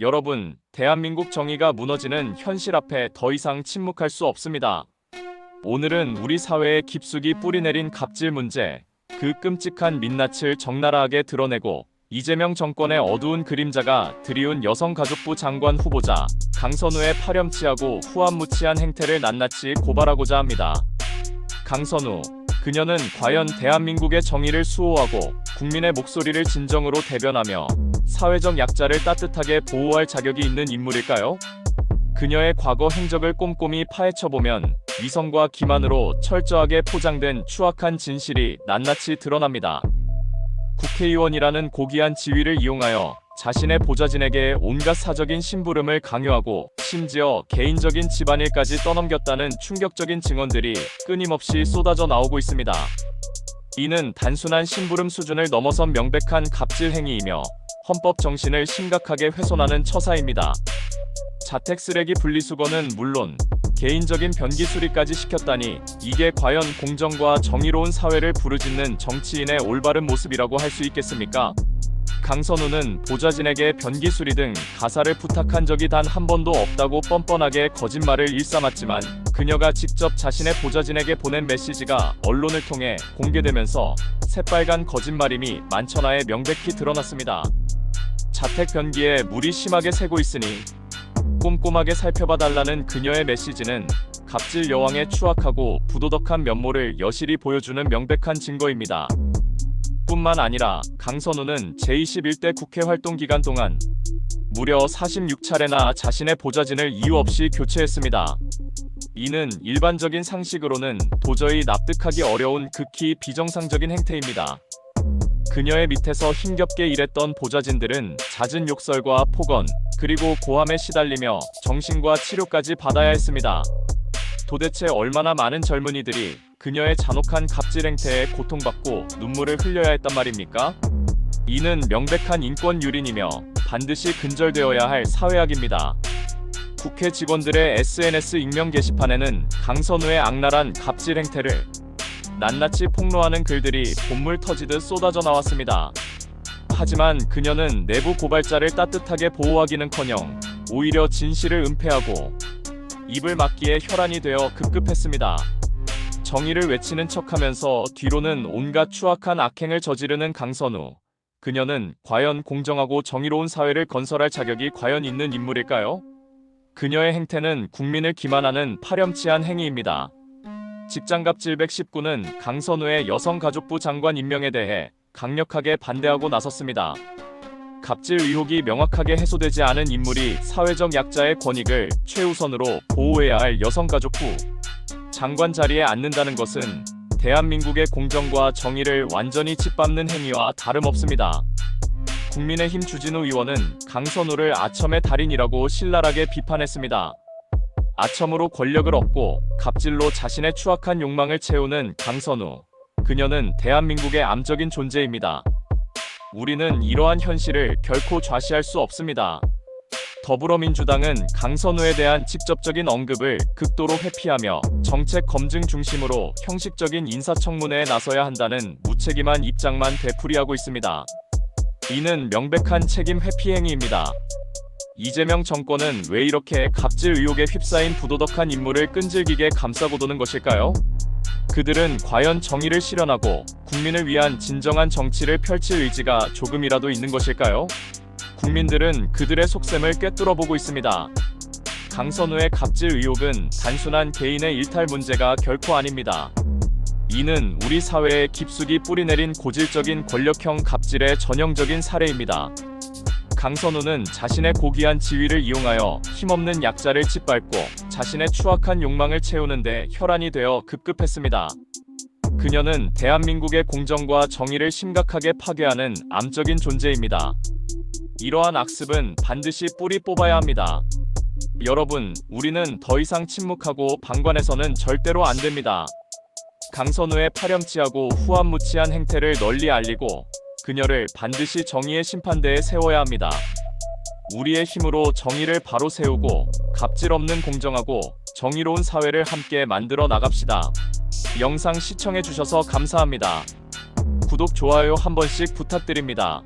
여러분, 대한민국 정의가 무너지는 현실 앞에 더 이상 침묵할 수 없습니다. 오늘은 우리 사회에 깊숙이 뿌리내린 갑질 문제, 그 끔찍한 민낯을 적나라하게 드러내고 이재명 정권의 어두운 그림자가 드리운 여성가족부 장관 후보자 강선우의 파렴치하고 후안무치한 행태를 낱낱이 고발하고자 합니다. 강선우, 그녀는 과연 대한민국의 정의를 수호하고 국민의 목소리를 진정으로 대변하며 사회적 약자를 따뜻하게 보호할 자격이 있는 인물일까요? 그녀의 과거 행적을 꼼꼼히 파헤쳐보면 위선과 기만으로 철저하게 포장된 추악한 진실이 낱낱이 드러납니다. 국회의원이라는 고귀한 지위를 이용하여 자신의 보좌진에게 온갖 사적인 심부름을 강요하고 심지어 개인적인 집안일까지 떠넘겼다는 충격적인 증언들이 끊임없이 쏟아져 나오고 있습니다. 이는 단순한 심부름 수준을 넘어선 명백한 갑질 행위이며 헌법 정신을 심각하게 훼손하는 처사입니다. 자택 쓰레기 분리수거는 물론 개인적인 변기 수리까지 시켰다니 이게 과연 공정과 정의로운 사회를 부르짖는 정치인의 올바른 모습이라고 할 수 있겠습니까? 강선우는 보좌진에게 변기 수리 등 가사를 부탁한 적이 단 한 번도 없다고 뻔뻔하게 거짓말을 일삼았지만 그녀가 직접 자신의 보좌진에게 보낸 메시지가 언론을 통해 공개되면서 새빨간 거짓말임이 만천하에 명백히 드러났습니다. 자택 변기에 물이 심하게 새고 있으니 꼼꼼하게 살펴봐 달라는 그녀의 메시지는 갑질 여왕의 추악하고 부도덕한 면모를 여실히 보여주는 명백한 증거입니다. 뿐만 아니라 강선우는 제21대 국회 활동 기간 동안 무려 46차례나 자신의 보좌진을 이유 없이 교체했습니다. 이는 일반적인 상식으로는 도저히 납득하기 어려운 극히 비정상적인 행태입니다. 그녀의 밑에서 힘겹게 일했던 보좌진들은 잦은 욕설과 폭언, 그리고 고함에 시달리며 정신과 치료까지 받아야 했습니다. 도대체 얼마나 많은 젊은이들이 그녀의 잔혹한 갑질 행태에 고통받고 눈물을 흘려야 했단 말입니까? 이는 명백한 인권 유린이며 반드시 근절되어야 할 사회악입니다. 국회 직원들의 SNS 익명 게시판에는 강선우의 악랄한 갑질 행태를 낱낱이 폭로하는 글들이 본물 터지듯 쏟아져 나왔습니다. 하지만 그녀는 내부 고발자를 따뜻하게 보호하기는커녕 오히려 진실을 은폐하고 입을 막기에 혈안이 되어 급급했습니다. 정의를 외치는 척하면서 뒤로는 온갖 추악한 악행을 저지르는 강선우. 그녀는 과연 공정하고 정의로운 사회를 건설할 자격이 과연 있는 인물일까요? 그녀의 행태는 국민을 기만하는 파렴치한 행위입니다. 직장갑질 119는 강선우의 여성가족부 장관 임명에 대해 강력하게 반대하고 나섰습니다. 갑질 의혹이 명확하게 해소되지 않은 인물이 사회적 약자의 권익을 최우선으로 보호해야 할 여성가족부 장관 자리에 앉는다는 것은 대한민국의 공정과 정의를 완전히 짓밟는 행위와 다름없습니다. 국민의힘 주진우 의원은 강선우를 아첨의 달인이라고 신랄하게 비판했습니다. 아첨으로 권력을 얻고 갑질로 자신의 추악한 욕망을 채우는 강선우. 그녀는 대한민국의 암적인 존재입니다. 우리는 이러한 현실을 결코 좌시할 수 없습니다. 더불어민주당은 강선우에 대한 직접적인 언급을 극도로 회피하며 정책 검증 중심으로 형식적인 인사청문회에 나서야 한다는 무책임한 입장만 되풀이하고 있습니다. 이는 명백한 책임 회피 행위입니다. 이재명 정권은 왜 이렇게 갑질 의혹에 휩싸인 부도덕한 인물을 끈질기게 감싸고 도는 것일까요? 그들은 과연 정의를 실현하고 국민을 위한 진정한 정치를 펼칠 의지가 조금이라도 있는 것일까요? 국민들은 그들의 속셈을 꿰뚫어 보고 있습니다. 강선우의 갑질 의혹은 단순한 개인의 일탈 문제가 결코 아닙니다. 이는 우리 사회에 깊숙이 뿌리내린 고질적인 권력형 갑질의 전형적인 사례입니다. 강선우는 자신의 고귀한 지위를 이용하여 힘없는 약자를 짓밟고 자신의 추악한 욕망을 채우는데 혈안이 되어 급급했습니다. 그녀는 대한민국의 공정과 정의를 심각하게 파괴하는 암적인 존재입니다. 이러한 악습은 반드시 뿌리 뽑아야 합니다. 여러분, 우리는 더 이상 침묵하고 방관해서는 절대로 안 됩니다. 강선우의 파렴치하고 후안무치한 행태를 널리 알리고 그녀를 반드시 정의의 심판대에 세워야 합니다. 우리의 힘으로 정의를 바로 세우고 갑질 없는 공정하고 정의로운 사회를 함께 만들어 나갑시다. 영상 시청해 주셔서 감사합니다. 구독, 좋아요 한 번씩 부탁드립니다.